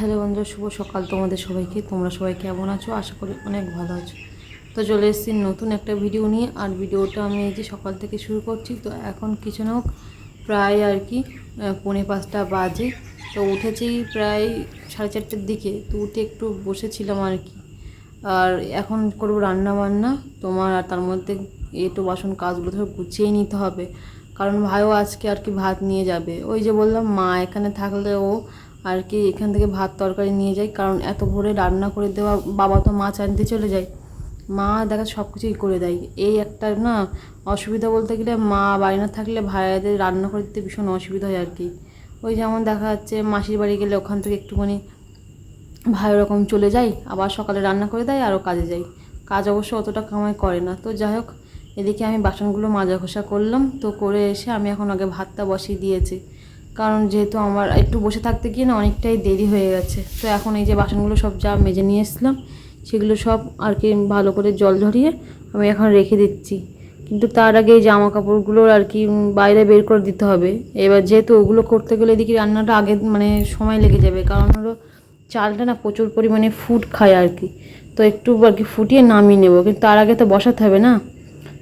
Hello বন্ধুরা, শুভ সকাল তোমাদের সবাইকে। তোমরা সবাই কেমন আছো? আশা করি অনেক ভালো আছো। তো চলে এসেছি নতুন একটা ভিডিও নিয়ে। আর ভিডিওটা আমি এই যে সকাল থেকে শুরু করছি, তো এখন কিছু না হোক প্রায় আর কি পৌনে পাঁচটা বাজে। তো উঠেছি প্রায় সাড়ে চারটের দিকে, তো উঠে একটু বসেছিলাম আর কি। আর এখন করব রান্না বান্না। তোমার আর তার মধ্যে একটু বাসন কাজগুলো ধর গুছিয়েই নিতে হবে। কারণ ভাইও আজকে আর কি ভাত নিয়ে যাবে। ওই যে বললাম, মা এখানে থাকলে ও আর কি এখান থেকে ভাত তরকারি নিয়ে যাই, কারণ এত ভোরে রান্না করে দেওয়া, বাবা তো মাছ আনতে চলে যায়। মা দেখা সব কিছুই করে দেয়। এই একটা না অসুবিধা বলতে গেলে মা বাড়ি না থাকলে ভাইয়াদের রান্না করে দিতে ভীষণ অসুবিধা হয় আর কি। ওই যেমন দেখা যাচ্ছে মাসির বাড়ি গেলে ওখান থেকে একটুখানি ভাই ওরকম চলে যায়, আবার সকালে রান্না করে দেয়, আরও কাজে যাই কাজ অবশ্য অতটা কামাই করে না। তো যাই হোক, এদিকে আমি বাসনগুলো মাজা ঘষা করলাম। তো করে এসে আমি এখন আগে ভাতটা বসিয়ে দিয়েছি। কারণ যেহেতু আমার একটু বসে থাকতে গিয়ে না অনেকটাই দেরি হয়ে গেছে। তো এখন এই যে বাসনগুলো সব যা মেজে নিয়ে এসলাম সেগুলো সব আর কি ভালো করে জল ঝরিয়ে আমি এখন রেখে দিচ্ছি। কিন্তু তার আগে এই জামা কাপড়গুলো আর কি বাইরে বের করে দিতে হবে। এবার যেহেতু ওগুলো করতে গেলে এদিকে রান্নাটা আগে মানে সময় লেগে যাবে, কারণ হলো চালটা না প্রচুর পরিমাণে ফুট খায় আর কি। তো একটু আর কি ফুটিয়ে নামিয়ে নেব, কিন্তু তার আগে তো বসাতে হবে না।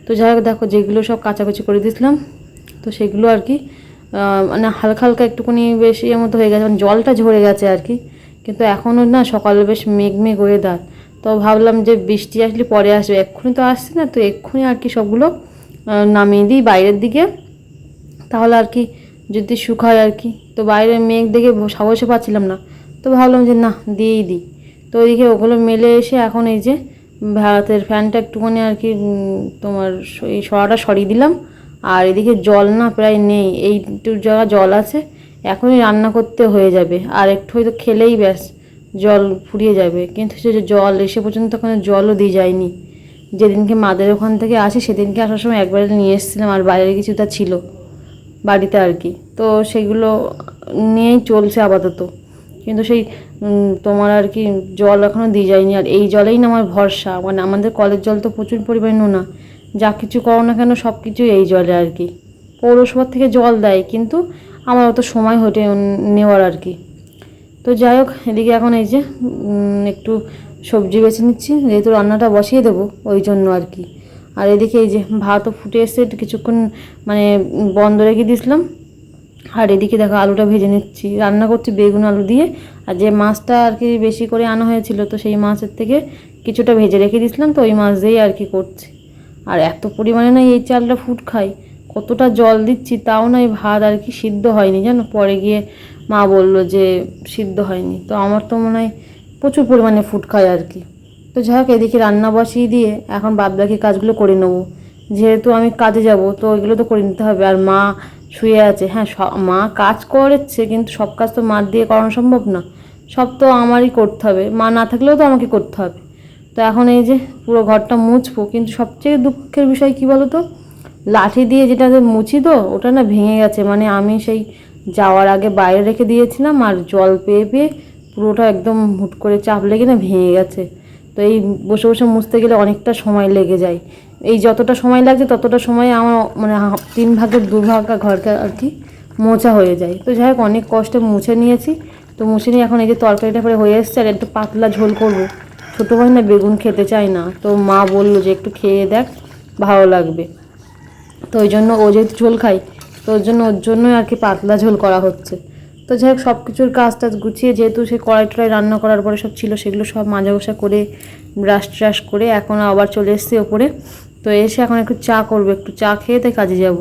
তো যাই হোক, দেখো যেগুলো সব কাচাকুচি করে দিয়েছিলাম, তো সেগুলো আর কি মানে হালকা হালকা একটুখানি বেশি এর মতো হয়ে গেছে মানে জলটা ঝরে গেছে আর কি। কিন্তু এখনও না সকালে বেশ মেঘ মেঘ ওয়েদার তো ভাবলাম যে বৃষ্টি আসলে পরে আসবে। এক্ষুনি তো আসছে না, তো এক্ষুনি আর কি সবগুলো নামিয়ে দিই বাইরের দিকে। তাহলে আর কি যদি শুকায় আর কি। তো বাইরে মেঘ দেখে সাহসে পাচ্ছিলাম না। তো ভাবলাম যে না, দিয়েই দিই। তো ওইদিকে ওগুলো মেলে এসে এখন এই যে ভারতের ফ্যানটা একটুখানি আর কি তোমার এই সরাটা সরিয়ে দিলাম। আর এদিকে জল না প্রায় নেই এইটু জায়গা জল আছে, এখনই রান্না করতে হয়ে যাবে। আর একটু হয়তো খেলেই ব্যাস, জল ফুরিয়ে যাবে। কিন্তু সে যে জল এসে পর্যন্ত ওখানে জলও দিয়ে যায়নি। যেদিনকে মাদের ওখান থেকে আসে, সেদিনকে আসার সময় একবার নিয়ে এসেছিলাম, আর বাইরে কিছুটা ছিল বাড়িতে আর কি। তো সেগুলো নিয়েই চলছে আপাতত। কিন্তু সেই তোমার আর কি জল এখনও দিয়ে যায়নি। আর এই জলেই না আমার ভরসা। মানে আমাদের কলের জল তো প্রচুর পরিমাণে নোনা। যা কিছু করো না কেন সব কিছুই এই জলে আর কি। পৌরসভার থেকে জল দেয়, কিন্তু আমার অত সময় হটে নেওয়ার আর কি। তো যাই হোক, এদিকে এখন এই যে একটু সবজি বেছে নিচ্ছি, যেহেতু রান্নাটা বসিয়ে দেবো, ওই জন্য আর কি। আর এদিকে এই যে ভাতও ফুটে এসে কিছুক্ষণ মানে বন্ধ রেখে দিয়েছিলাম। আর এদিকে দেখো আলুটা ভেজে নিচ্ছি। রান্না করছি বেগুন আলু দিয়ে। আর যে মাছটা আর কি বেশি করে আনা হয়েছিল, তো সেই মাছের থেকে কিছুটা ভেজে রেখে দিয়েছিলাম, তো ওই মাছ দিয়েই আর কি করছি। আর এত পরিমাণে না এই চালটা ফুট খাই কতটা জল দিচ্ছি তাও না এই ভাত আর কি সিদ্ধ হয়নি, জানো? পরে গিয়ে মা বলল যে সিদ্ধ হয়নি। তো আমার তো মনে হয় প্রচুর পরিমাণে ফুট খায় আর কি। তো যাই হোক, এদিকে রান্না বসিয়ে দিয়ে এখন বাদ বাকি কাজগুলো করে নেব। যেহেতু আমি কাজে যাব, তো ওইগুলো তো করে নিতে হবে। আর মা শুয়ে আছে। হ্যাঁ মা কাজ করেছে, কিন্তু সব কাজ তো মার দিয়ে করানো সম্ভব না। সব তো আমারই করতে হবে। মা না থাকলেও তো আমাকে করতে হবে। তো এখন এই যে পুরো ঘরটা মুছবো, কিন্তু সবচেয়ে দুঃখের বিষয় কি বলো তো লাঠি দিয়ে যেটা মুছি তো, ওটা না ভেঙে গেছে। মানে আমি সেই যাওয়ার আগে বাইরে রেখে দিয়েছিলাম আর জল পেয়ে পেয়ে পুরোটা একদম হুট করে চাপ লেগে না ভেঙে গেছে। তো এই বসে বসে মুছতে গেলে অনেকটা সময় লেগে যায়। এই যতটা সময় লাগছে ততটা সময় আমার মানে তিন ভাগের দু ভাগ ঘরকে আর কি মোছা হয়ে যায়। তো যাই হোক, অনেক কষ্টে মুছে নিয়েছি। তো মুছে নিয়ে এখন এই যে তরকারিটা পরে হয়ে এসছে আর একটু পাতলা ঝোল করব। ছোটো ভাই না বেগুন খেতে চায় না। তো মা বলল যে একটু খেয়ে দেখ, ভালো লাগবে। তো ওই জন্য ও যেহেতু ঝোল খাই তো ওর জন্য, ওর জন্যই আর কি পাতলা ঝোল করা হচ্ছে। তো যাই হোক সব কিছুর কাজ টাজ গুছিয়ে যেহেতু সে কড়াই টড়াই রান্না করার পরে সব ছিল, সেগুলো সব মাজা ঘষা করে, ব্রাশ ট্রাশ করে এখন আবার চলে এসেছি ওপরে। তো এসে এখন একটু চা করব, একটু চা খেয়ে তাই কাজে যাব।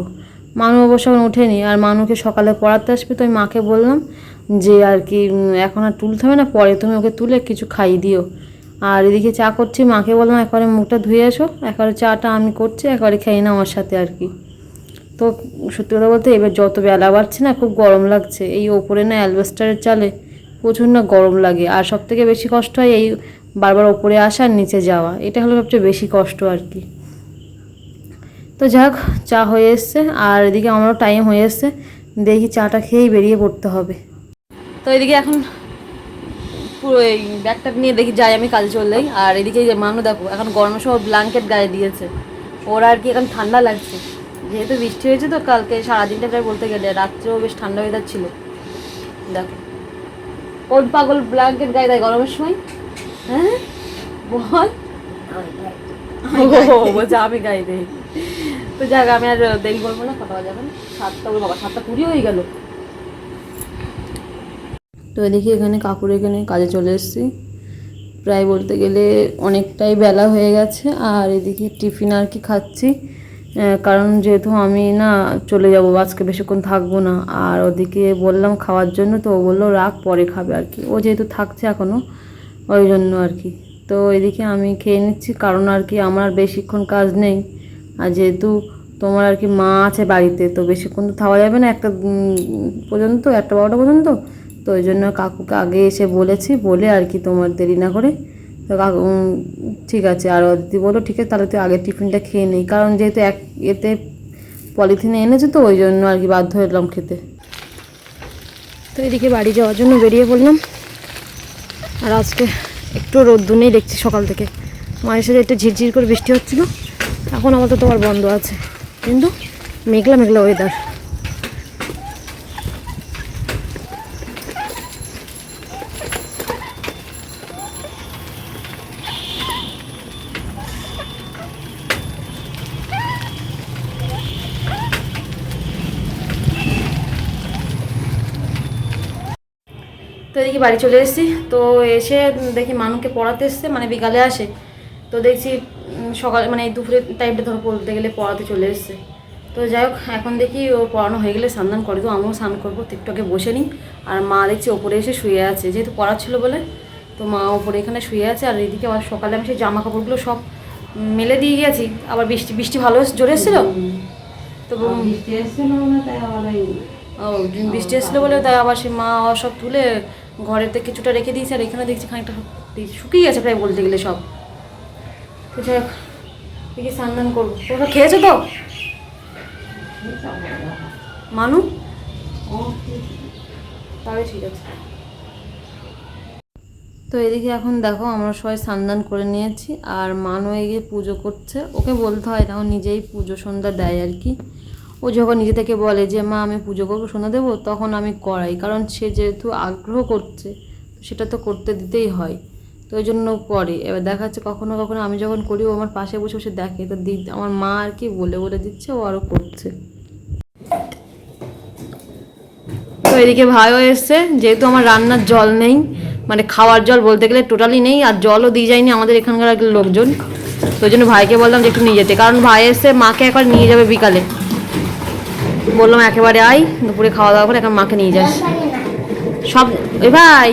মানু অবশ্য এখন ওঠেনি, আর মানুকে সকালে পড়াতে আসবে, তো আমি মাকে বললাম যে আর কি এখন আর তুলতে হবে না, পরে তুমি ওকে তুলে কিছু খাইয়ে দিও। আর এদিকে চা করছি, মাকে বললাম একবারে মুখটা ধুয়ে আসো, একবারে চাটা আমি করছি, একবারে খেয়ে না আমার সাথে আর কি। তো সত্যি কথা বলতে এবার যত বেলা বাড়ছে না, খুব গরম লাগছে। এই ওপরে না অ্যালবেস্টারের চালে প্রচুর না গরম লাগে। আর সব থেকে বেশি কষ্ট হয় এই বারবার ওপরে আসা আর নিচে যাওয়া। এটা হলো সবচেয়ে বেশি কষ্ট আর কি। তো যাক, চা হয়ে এসছে। আর এদিকে আমারও টাইম হয়ে এসছে। দেখি চাটা খেয়েই বেরিয়ে পড়তে হবে। তো এদিকে এখন পুরো এই ব্যাগটা নিয়ে দেখি যাই আমি কাজে চললেই আর এদিকে যে মানু দেখো এখন গরমের সময় ব্ল্যাঙ্কেট গায়ে দিয়েছে। ওরা আর কি এখন ঠান্ডা লাগছে। যেহেতু বৃষ্টি হয়েছে তো কালকে সারাদিনটা প্রায় বলতে গেলে রাত্রেও বেশ ঠান্ডা ওয়েদার ছিল। দেখো। কোন পাগল ব্ল্যাঙ্কেট গায়ে দেয় গরমের সময়? হ্যাঁ? বল। বলছে আমি গায়ে দেই। তো যাক আমি আর দেরি বলব না কথা যাবে না। সাতটা ওর বাবা সাতটা কুড়ি হয়ে গেল। তো এদিকে এখানে কাকুর এখানে কাজে চলে এসেছি। প্রায় বলতে গেলে অনেকটাই বেলা হয়ে গেছে, আর এদিকে টিফিন আর কি খাচ্ছি। কারণ যেহেতু আমি না চলে যাব, আজকে বেশিক্ষণ থাকব না। আর ওদিকে বললাম খাওয়ার জন্য, তো ও বলল, রাখ, পরে খাবে আর কি। ও যেহেতু থাকছে এখনও ওই জন্য আর কি। তো এদিকে আমি খেয়ে নিচ্ছি, কারণ আর কি আমার বেশিক্ষণ কাজ নেই। আর যেহেতু তোমার আর কি মা আছে বাড়িতে, তো বেশিক্ষণ তো খাওয়া যাবে না, একটা পর্যন্ত, একটা বারোটা পর্যন্ত। তো ওই জন্য কাকুকে আগে এসে বলেছি, বলে আর কি তোমার দেরি না করে। তো কাকু ঠিক আছে, আর দিদি বলো ঠিক আছে, তাহলে তুই আগে টিফিনটা খেয়ে নেই কারণ যেহেতু এক, এতে পলিথিনে এনেছে তো, ওই জন্য আর কি বাধ্য হলাম খেতে। তো এদিকে বাড়ি যাওয়ার জন্য বেরিয়ে পড়লাম। আর আজকে একটু রোদ্দু নেই দেখছি সকাল থেকে। মায়ের সাথে একটু ঝিরঝির করে বৃষ্টি হচ্ছিল। এখন আমাদের তো আবার বন্ধ আছে। কিন্তু মেঘলা মেঘলা ওয়েদার তো এদিকে বাড়ি চলে এসেছি। তো এসে দেখি মানুকে পড়াতে এসছে মানে বিকালে আসে। তো দেখছি সকাল মানে এই দুপুরের টাইমটা ধরো বলতে গেলে পড়াতে চলে এসছে। তো যাই হোক এখন দেখি ও পড়ানো হয়ে গেলে স্নান করে তো আমিও স্নান করব টিকটকে বসে নিই। আর মা দেখছি ওপরে এসে শুয়ে আছে যেহেতু পড়াচ্ছিল বলে। তো মা ওপরে এখানে শুয়ে আছে আর এদিকে আবার সকালে আমি সেই জামা কাপড়গুলো সব মেলে দিয়ে গেছি। আবার বৃষ্টি বৃষ্টি ভালো জোরে এসেছিল? তো বৃষ্টি এসেছিল বলে তাই আবার সে মা সব তুলে ঘরেতে কিছুটা রেখে দিয়েছে, আর এখানে দেখছি খানিকটা শুকিয়ে গেছে প্রায় বলতে গেলে সব। তো দেখি স্নান করব। তোমরা খেয়েছো তো? মানু? তাহলে ঠিক আছে। তো এদিকে এখন দেখো, আমরা সবাই স্নান করে নিয়েছি, আর মানু এগিয়ে পুজো করছে। ওকে বলতে হয় না ও নিজেই পুজো সন্ধ্যা দেয় আর কি। ও যখন নিজে থেকে বলে যে, মা, আমি পুজো করব সন্ধ্যা দেবো, তখন আমি করাই। কারণ সে যেহেতু আগ্রহ করছে, সেটা তো করতে দিতেই হয়। তো ওই জন্য করে। এবার দেখা যাচ্ছে কখনো কখনো আমি যখন করি, ও আমার পাশে বসে বসে দেখে। তো দি, আমার মা আর কি বলে বলে দিচ্ছে, ও আরও করছে। তো এদিকে ভাইও এসছে। যেহেতু আমার রান্নার জল নেই মানে খাওয়ার জল বলতে গেলে টোটালি নেই, আর জলও দিয়ে যায়নি আমাদের এখানকার লোকজন। তো ওই জন্য ভাইকে বললাম যে একটু নিয়ে যেতে। কারণ ভাই এসে মাকে একবার নিয়ে যাবে বিকালে। বললাম, একেবারে আই দুপুরে খাওয়া দাওয়া করে এখন মাকে নিয়ে যাস। সব এ ভাই,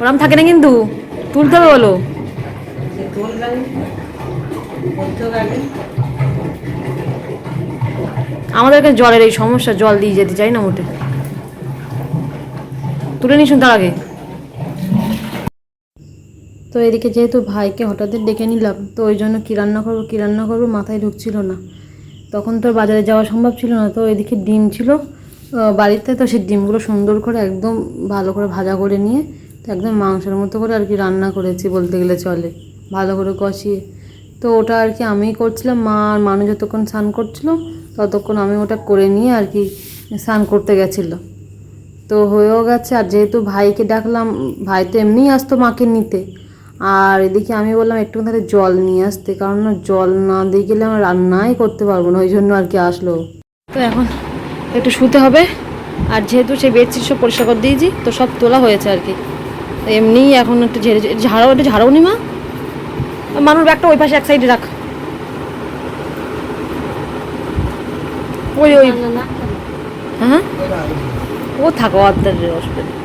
ওরম থাকে না কিন্তু। তুলতে হবে বলো। আমাদের এখানে জলের এই সমস্যা, জল দিয়ে যেতে চাই না মোটে। তুলে নিশুন তার আগে। তো এদিকে যেহেতু ভাইকে হঠাৎ ডেকে নিলাম, তো ওই জন্য কী রান্না করব, কী রান্না করব মাথায় ঢুকছিল না। তখন তো বাজারে যাওয়া সম্ভব ছিল না, তো এদিকে ডিম ছিল। বাড়িতে তো সেই ডিমগুলো সুন্দর করে একদম ভালো করে ভাজা করে নিয়ে, তো একদম মাংসের মতো করে আর কি রান্না করেছি বলতে গেলে চলে, ভালো করে কষিয়ে। তো ওটা আর কি আমিই করছিলাম, মা আর মানুষ যতক্ষণ স্নান করছিল, ততক্ষণ আমি ওটা করে নিয়ে আর কি স্নান করতে গেছিল। তো হয়েও গেছে, আর যেহেতু ভাইকে ডাকলাম, ভাই তো এমনিই আসতো মাকে নিতে আর এদিকে আমি বললাম একটু তাহলে জল নিয়ে আসতে কারণ না জল না দিয়ে গেলে আমার রান্নাই করতে পারব না ওই জন্য আর কি আসলো। তো এখন একটু শুতে হবে আর যেহেতু সেই বেডশিট সব পরিষ্কার করে দিয়েছি তো সব তোলা হয়েছে আর কি। তো এমনিই এখন একটু ঝেড়ে ঝেড়ে- ঝাড়াও একটু ঝাড়াও নি মা? মানুষ ব্যাগটা ওই পাশে এক সাইডে রাখ। ওই ওই। হ্যাঁ? ও থাকো আত্মার অসুবিধা।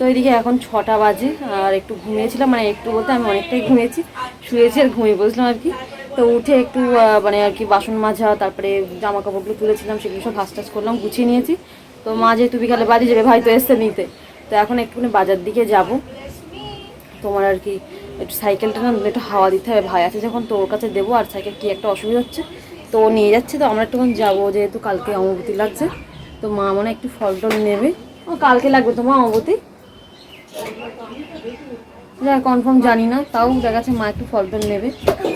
তো এদিকে এখন ছটা বাজে, আর একটু ঘুমিয়েছিলাম মানে একটু বলতে আমি অনেকটাই ঘুমিয়েছি, শুয়েছি আর ঘুমিয়ে বসলাম আর কি। তো উঠে একটু মানে আর কি বাসন মাজা, তারপরে জামা কাপড়গুলো তুলেছিলাম, সেগুলো সব হাস টাস করলাম, গুছিয়ে নিয়েছি। তো মা যেহেতু বিকালে বাড়ি যাবে, ভাই তো এসছে নিতে। তো এখন একটুখানি বাজার দিকে যাব। তোমার আর কি একটু সাইকেলটা না, একটু হাওয়া দিতে হবে, ভাই আছে যখন, তো ওর কাছে দেবো, আর সাইকেল কি একটা অসুবিধা হচ্ছে। তো নিয়ে যাচ্ছে, তো আমরা একটুখানি যাব যেহেতু কালকে অমবতী লাগছে, তো মা মনে একটু ফল টল নেবে। ও কালকে লাগবে তোমার অমবতী। যা কনফার্ম জানি না তাও দেখা যাচ্ছে মা একটু ফল টল নেবে।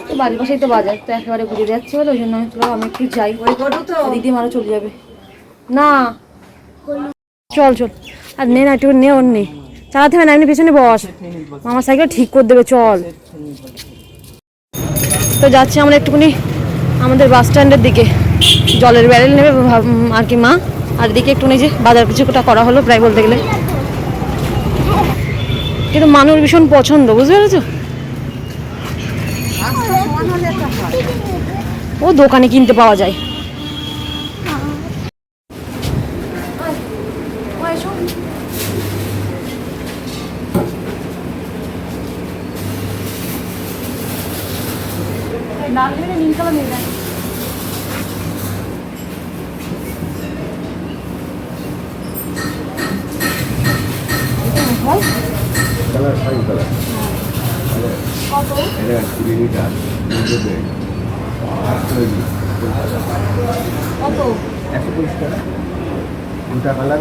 তো বাড়ির পাশেই তো বাজার তো একেবারে ঘুরে যাচ্ছে বলে ওই জন্য আমি চলো আমি একটু যাই। দিদি মারও চলে যাবে। না। চল চল। আর নে না একটু নে ওর নে। চালাতে হবে না এমনি পেছনে বস। মামার সাইকেল ঠিক করে দেবে চল। তো যাচ্ছি আমরা একটুখানি আমাদের বাস স্ট্যান্ডের দিকে। জলের ব্যারেল নেবে আর কি মা। আর এদিকে একটু যে বাজার কিছুটা করা হলো প্রায় বলতে গেলে। কিন্তু মানুষ ভীষণ পছন্দ বুঝতে পেরেছ? ও দোকানে কিনতে পাওয়া যায়। কালার ফাইন কালার এটা কুড়ি লিটার দুধে তৈরি একশো পঁচিশ টাকা। দুটা কালার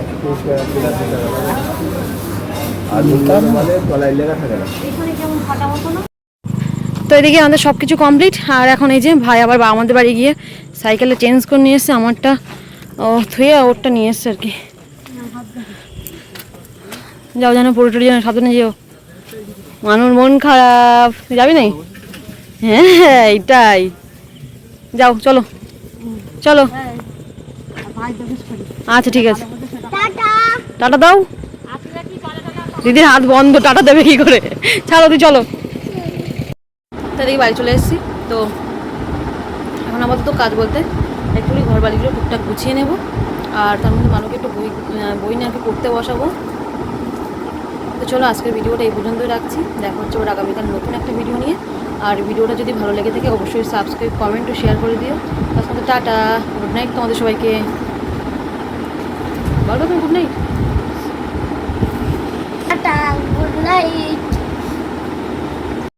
একশো পঁচিশ টাকা কিনা দুটা কালার আর দুটা মানে তলায় লেখা থাকে না। তো এদিকে আমাদের সব কিছু কমপ্লিট আর এখন এই যে ভাই আবার বা- আমাদের বাড়ি গিয়ে সাইকেলে চেঞ্জ করে নিয়ে এসছে আমারটা ও থুয়ে ওরটা নিয়ে এসছে আর কি। যাও যেন পুরোটা যেন সাবধানে যেও। মানুষ মন খারাপ। যাবি নাই হ্যাঁ হ্যাঁ এইটাই। যাও, চলো। চলো। আচ্ছা ঠিক আছে। টাটা দাও। দিদির হাত বন্ধ, টাটা দেবে কি করে? ছাড়ো, তুই চলো। তাদেরকে বাড়ি চলে এসেছি। তো এখন আপাতত কাজ বলতে একটুখানি ঘর বাড়িগুলো টুকটাক গুছিয়ে নেব। আর তার মধ্যে মানুষকে একটু বই বই নিয়ে আর কি পড়তে বসাবো। তো চলো আজকের ভিডিওটা এই পর্যন্তই রাখছি। দেখা হচ্ছে ওর আগামীকাল নতুন একটা ভিডিও নিয়ে। আর ভিডিওটা যদি ভালো লেগে থাকে, অবশ্যই সাবস্ক্রাইব কমেন্ট ও শেয়ার করে দিও। তার টাটা গুড নাইট তোমাদের সবাইকে। বলো তুমি good night tata good night